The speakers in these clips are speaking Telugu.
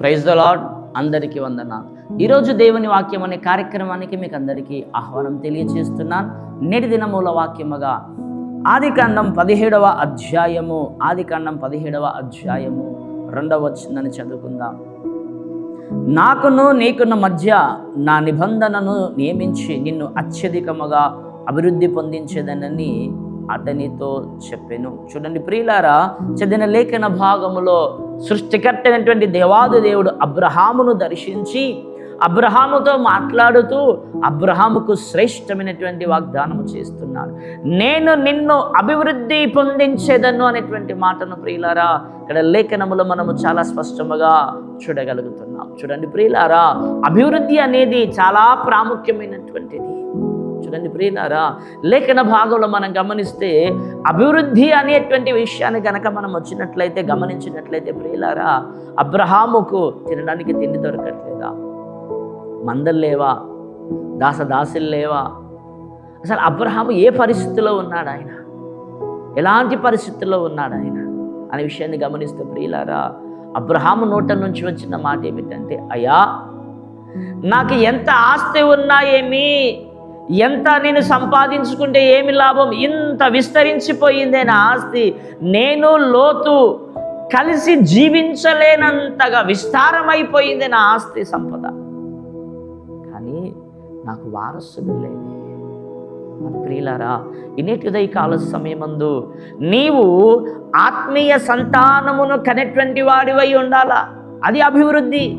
ప్రైజ్ ద లాడ్ అందరికీ వందన ఈరోజు దేవుని వాక్యం అనే కార్యక్రమానికి మీకు అందరికీ ఆహ్వానం తెలియజేస్తున్నాను నేటి దినమూల వాక్యముగా ఆదికాండం పదిహేడవ అధ్యాయము ఆదికాండం పదిహేడవ అధ్యాయము రెండవ వచ్చిందని చదువుకుందాం. నాకును నీకున్న మధ్య నా నిబంధనను నియమించి నిన్ను అత్యధికముగా అభివృద్ధి పొందించేదనని అతనితో చెప్పాను. చూడండి ప్రియులారా చదివిన లేఖన భాగములో సృష్టికర్త అయినటువంటి దేవాది దేవుడు అబ్రహామును దర్శించి అబ్రహాముతో మాట్లాడుతూ అబ్రహాముకు శ్రేష్టమైనటువంటి వాగ్దానము చేస్తున్నాడు. నేను నిన్ను అభివృద్ధి పొందించేదను అనేటువంటి మాటను ప్రియులారా ఇక్కడ లేఖనములో మనము చాలా స్పష్టముగా చూడగలుగుతున్నాం. చూడండి ప్రియులారా అభివృద్ధి అనేది చాలా ప్రాముఖ్యమైనటువంటిది. చూడండి ప్రియులారా లేఖన భాగంలో మనం గమనిస్తే అభివృద్ధి అనేటువంటి విషయాన్ని గనక మనం వచ్చినట్లయితే గమనించినట్లయితే ప్రియులారా అబ్రహాముకు తినడానికి తిండి దొరకట్లేదా? మందలు లేవా? దాసదాసులు లేవా? అసలు అబ్రహాము ఏ పరిస్థితిలో ఉన్నాడు ఆయన? ఎలాంటి పరిస్థితుల్లో ఉన్నాడు ఆయన? అనే విషయాన్ని గమనిస్తే ప్రియులారా అబ్రహాము నోట నుంచి వచ్చిన మాట ఏమిటంటే అయ్యా నాకు ఎంత ఆస్తి ఉన్నాయేమి ఎంత నేను సంపాదించుకుంటే ఏమి లాభం? ఇంత విస్తరించిపోయిందే నా ఆస్తి. నేను లోతు కలిసి జీవించలేనంతగా విస్తారమైపోయింది నా ఆస్తి సంపద. కానీ నాకు వారసుడు లేదు ప్రియులారా ఇనేటి ఉదయ కాల సమయమందు నీవు ఆత్మీయ సంతానమును కనేటువంటి వాడివై ఉండాలా? అది అభివృద్ధి.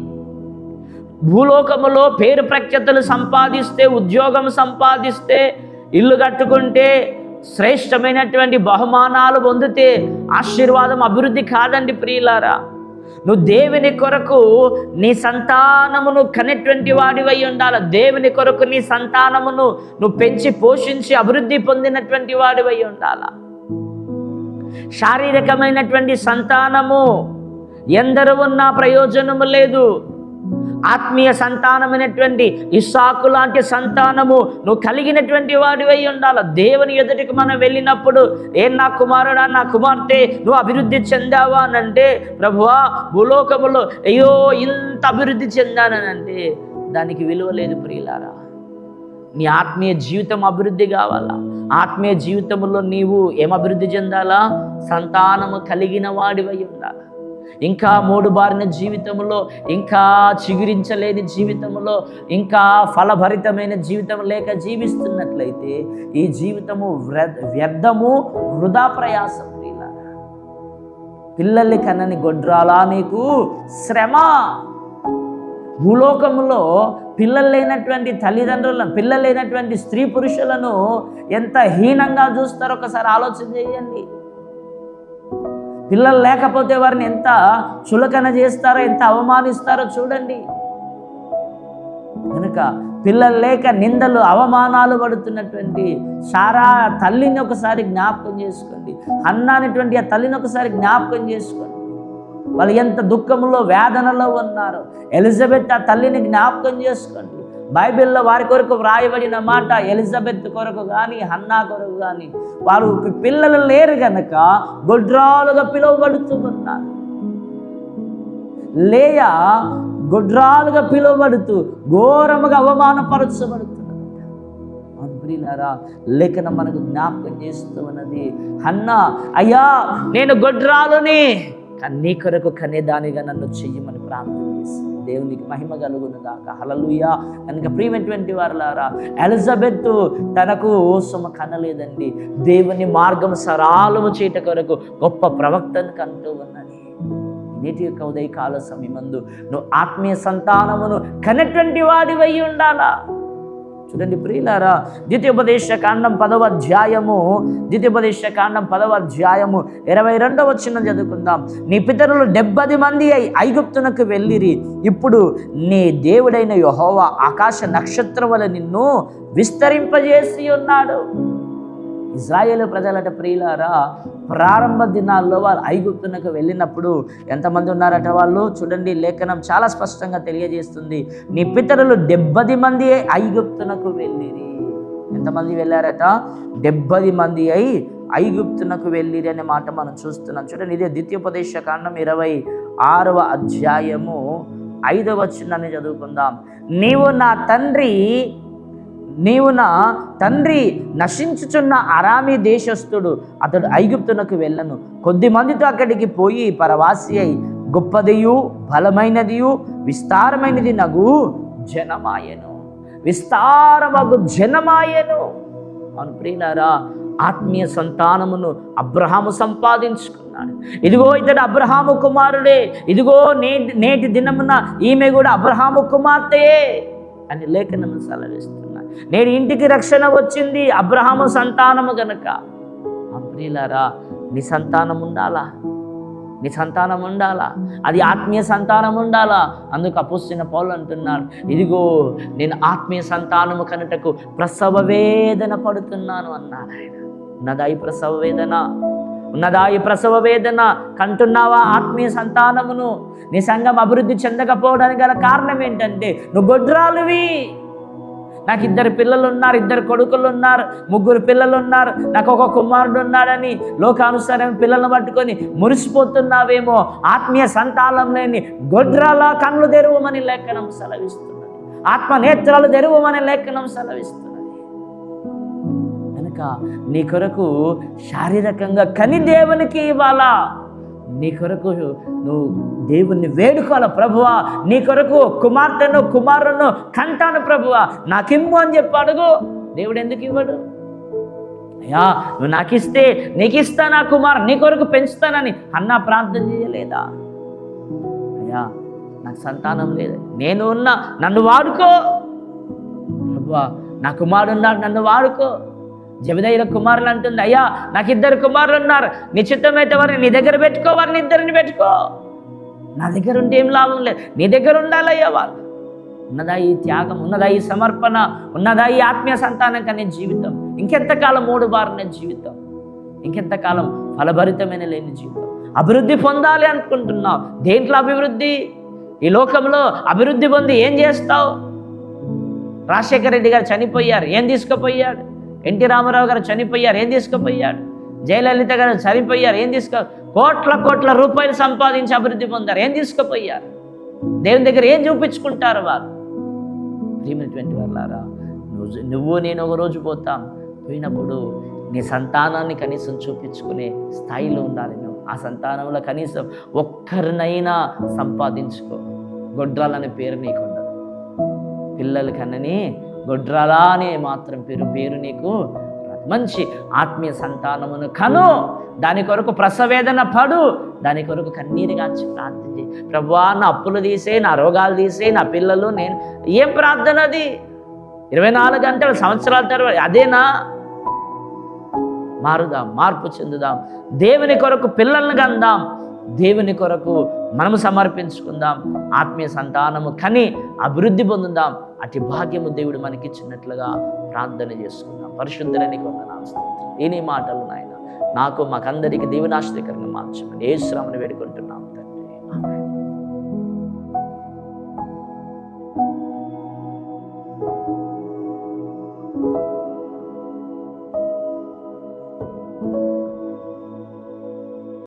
భూలోకములో పేరు ప్రఖ్యాతలు సంపాదిస్తే ఉద్యోగం సంపాదిస్తే ఇల్లు కట్టుకుంటే శ్రేష్టమైనటువంటి బహుమానాలు పొందితే ఆశీర్వాదం అభివృద్ధి కాదండి ప్రియులారా. నువ్వు దేవుని కొరకు నీ సంతానమును కనేటువంటి వాడివై ఉండాలి. దేవుని కొరకు నీ సంతానమును నువ్వు పెంచి పోషించి అభివృద్ధి పొందినటువంటి వాడివై ఉండాల. శారీరకమైనటువంటి సంతానము ఎందరు ఉన్నా ప్రయోజనము లేదు. ఆత్మీయ సంతానమైనటువంటి ఇస్సాకు లాంటి సంతానము నువ్వు కలిగినటువంటి వాడివై ఉండాలి. దేవుని ఎదుటికి మనం వెళ్ళినప్పుడు ఏం నా కుమారుడా నా కుమార్తె నువ్వు అభివృద్ధి చెందావా? అని అంటే ప్రభువా భూలోకములో అయ్యో ఇంత అభివృద్ధి చెందానంటే దానికి విలువ లేదు ప్రియులారా. నీ ఆత్మీయ జీవితం అభివృద్ధి కావాలా? ఆత్మీయ జీవితంలో నీవు ఏం అభివృద్ధి చెందాలా? సంతానము కలిగిన వాడివై ఉండాలా. ఇంకా మూడుబారిన జీవితంలో ఇంకా చిగురించలేని జీవితంలో ఇంకా ఫలభరితమైన జీవితం లేక జీవిస్తున్నట్లయితే ఈ జీవితము వ్యర్థము వృధా ప్రయాసం పిల్లల్ని కన్నని గొడ్రాలా నీకు? శ్రమ. భూలోకములో పిల్లలు లేనటువంటి తల్లిదండ్రులను పిల్లలు లేనటువంటి స్త్రీ పురుషులను ఎంత హీనంగా చూస్తారో ఒకసారి ఆలోచన చేయండి. పిల్లలు లేకపోతే వారిని ఎంత చులకన చేస్తారో ఎంత అవమానిస్తారో చూడండి. కనుక పిల్లలు లేక నిందలు అవమానాలు పడుతున్నటువంటి సారా తల్లిని ఒకసారి జ్ఞాపకం చేసుకోండి. అన్న అనేటువంటి ఆ తల్లిని ఒకసారి జ్ఞాపకం చేసుకోండి. వాళ్ళు ఎంత దుఃఖంలో వేదనలో ఉన్నారో. ఎలిజబెత్ ఆ తల్లిని జ్ఞాపకం చేసుకోండి. బైబిల్లో వారి కొరకు వ్రాయబడిన మాట ఎలిజబెత్ కొరకు కానీ హన్నా కొరకు కానీ వారు పిల్లలు లేరు గనక గొడ్రాలుగా పిలువబడుతూ ఉన్నారు లేయ గొడ్రాలుగా పిలువబడుతూ ఘోరముగా అవమానపరచబడుతున్నారా. ప్రియులారా లేఖన మనకు జ్ఞాపకం చేస్తూ ఉన్నది అన్న అయ్యా నేను గొడ్రాలుని కానీ నీ కొరకు కనేదానిగా నన్ను చెయ్యమని ప్రార్థన చేసి దేవునికి మహిమ కలుగును గాక హలలుయా కనుక ప్రియమైనటువంటి వారులారా ఎలిజబెత్ తనకు సుమ కనలేదండి. దేవుని మార్గం సరాలము చేయట కొరకు గొప్ప ప్రవక్తను కంటూ ఉన్నది. నేటి యొక్క ఉదయకాల సమయమందు నువ్వు ఆత్మీయ సంతానమును కనటువంటి వాడివై ఉండాలా? చూడండి ప్రియులారా ద్వితీయోపదేశ కాండం పదవ అధ్యాయము ద్వితీయోపదేశ కాండం పదవ అధ్యాయము ఇరవై రెండవ వచ్చిన చదువుకుందాం. నీ పితరులు డెబ్బది మంది అయి ఐగుప్తునకు వెళ్ళిరి. ఇప్పుడు నీ దేవుడైన యహోవా ఆకాశ నక్షత్రం వల్ల నిన్ను విస్తరింపజేసి ఉన్నాడు. ఇజ్రాయేల్ ప్రజలట ప్రియులారా ప్రారంభ దినాల్లో వాళ్ళు ఐగుప్తునకు వెళ్ళినప్పుడు ఎంతమంది ఉన్నారట వాళ్ళు? చూడండి లేఖనం చాలా స్పష్టంగా తెలియజేస్తుంది. నీ పితరులు డెబ్బది మంది ఐగుప్తునకు వెళ్ళిరి. ఎంతమంది వెళ్ళారట? డెబ్బది మంది అయి ఐగుప్తునకు వెళ్ళిరి అనే మాట మనం చూస్తున్నాం. చూడండి ఇదే ద్వితీయోపదేశ కాండం ఇరవై ఆరవ అధ్యాయము ఐదవ వచ్చిందని చదువుకుందాం. నీవు నా తండ్రి నీవు నా తండ్రి నశించుచున్న అరామీ దేశస్థుడు అతడు ఐగుప్తునకు వెళ్ళను. కొద్ది మందితో అక్కడికి పోయి పరవాసి అయి గొప్పదియు బలమైనదియు విస్తారమైనది నగు జనమాయను. విస్తారమగు జనమాయను. అవును ప్రియులారా ఆత్మీయ సంతానమును అబ్రహాము సంపాదించుకున్నాడు. ఇదిగో ఇతడు అబ్రహాము కుమారుడే. ఇదిగో నేటి నేటి దినమున ఈమె కూడా అబ్రహాము కుమార్తె అని లేఖనము సెలవిస్తున్నా నేడు ఇంటికి రక్షణ వచ్చింది అబ్రహాము సంతానము కనుక అబ్రిలరా నీ సంతానం ఉండాలా? నీ సంతానం ఉండాలా? అది ఆత్మీయ సంతానం ఉండాలా? అందుకు అపుస్తున్న పౌలు అంటున్నాడు ఇదిగో నేను ఆత్మీయ సంతానము కనుటకు ప్రసవ వేదన పడుతున్నాను అన్నాడు ఆయన. ఉన్నదా ఈ ప్రసవ వేదన ఉన్నదా ఈ ప్రసవ వేదన కంటున్నావా ఆత్మీయ సంతానమును? నీ సంఘం అభివృద్ధి చెందకపోవడానికి గల కారణం ఏంటంటే నువ్వు గొడ్రాలువి. నాకు ఇద్దరు పిల్లలు ఉన్నారు ఇద్దరు కొడుకులు ఉన్నారు ముగ్గురు పిల్లలు ఉన్నారు నాకు ఒక కుమారుడు ఉన్నాడని లోకానుసారం పిల్లలను పట్టుకొని మురిసిపోతున్నావేమో ఆత్మీయ సంతానం లేని గొడ్రాల కళ్ళు తెరువమని లేఖనం సెలవిస్తున్నది. ఆత్మ నేత్రాలు తెరువమని లేఖనం సెలవిస్తున్నది. కనుక నీ కొరకు శారీరకంగా కని దేవునికి ఇవ్వాలా? నీ కొరకు నువ్వు దేవుణ్ణి వేడుకోవాలి ప్రభువా? నీ కొరకు కుమార్తెను కుమారును కంటాను ప్రభువా. నాకిమ్ము అని చెప్పి అడుగు. దేవుడు ఎందుకు ఇవ్వడు? అయ్యా నువ్వు నాకు ఇస్తే నీకు ఇస్తానా కుమార్ నీ కొరకు పెంచుతానని అన్న ప్రార్థన చేయలేదా? అయ్యా నాకు సంతానం లేదు. నేను ఉన్నా నన్ను వాడుకో. ప్రభువా నా కుమారుడు ఉన్నాడు నన్ను వాడుకో. జబిదయ్య కుమారులు అంటుంది అయ్యా నాకు ఇద్దరు కుమారులు ఉన్నారు. నీ చిత్తమైతే వారిని నీ దగ్గర పెట్టుకో వారిని ఇద్దరిని పెట్టుకో. నా దగ్గర ఉంటే ఏం లాభం లేదు. నీ దగ్గర ఉండాలయ్యా వాళ్ళు ఉన్నదా ఈ త్యాగం? ఉన్నదా ఈ సమర్పణ? ఉన్నదా ఈ ఆత్మీయ సంతానం కనే జీవితం? ఇంకెంతకాలం మూడు బారిన జీవితం? ఇంకెంతకాలం ఫలభరితమైన లేని జీవితం? అభివృద్ధి పొందాలి అనుకుంటున్నావు. దేంట్లో అభివృద్ధి? ఈ లోకంలో అభివృద్ధి పొంది ఏం చేస్తావు? రాజశేఖర రెడ్డి గారు చనిపోయారు. ఏం తీసుకుపోయాడు? ఎన్టీ రామారావు గారు చనిపోయారు ఏం తీసుకుపోయాడు? జయలలిత గారు చనిపోయారు ఏం తీసుకో? కోట్ల కోట్ల రూపాయలు సంపాదించి అభివృద్ధి పొందారు ఏం తీసుకుపోయారు? దేవుని దగ్గర ఏం చూపించుకుంటారు వారు? ప్రియమైనటువంటి వాళ్ళారా నువ్వు నువ్వు నేను ఒక రోజు పోతాం. పోయినప్పుడు నీ సంతానాన్ని కనీసం చూపించుకునే స్థాయిలో ఉండాలి నువ్వు. ఆ సంతానంలో కనీసం ఒక్కరినైనా సంపాదించుకో. గొడ్రాలనే పేరు నీకు పిల్లలకన్నని గొడ్రాలా అనే మాత్రం పేరు పేరు నీకు మంచి ఆత్మీయ సంతానమును కను. దాని కొరకు ప్రసవేదన పడు. దాని కొరకు కన్నీరు కాచి ప్రార్థన చేయి. ప్రభువా నా అప్పులు తీసే నా రోగాలు తీసే నా పిల్లలు నేను ఏం ప్రార్థన అది ఇరవై నాలుగు గంటల సంవత్సరాల తర్వాత అదేనా మారుదాం మార్పు చెందుదాం. దేవుని కొరకు పిల్లల్ని కందాం. దేవుని కొరకు మనము సమర్పించుకుందాం. ఆత్మీయ సంతానము కని అభివృద్ధి పొందుదాం. అతి భాగ్యము దేవుడు మనకిచ్చినట్లుగా ప్రార్థన చేసుకున్నాం. పరిశుద్ధులని కొందనాలు దీని మాటలు నాయన? నాకు మాకందరికి దీవెనాశ్రీకరంగా మార్చమని. ఏ శ్రమను వేడుకుంటున్నాం తండ్రి.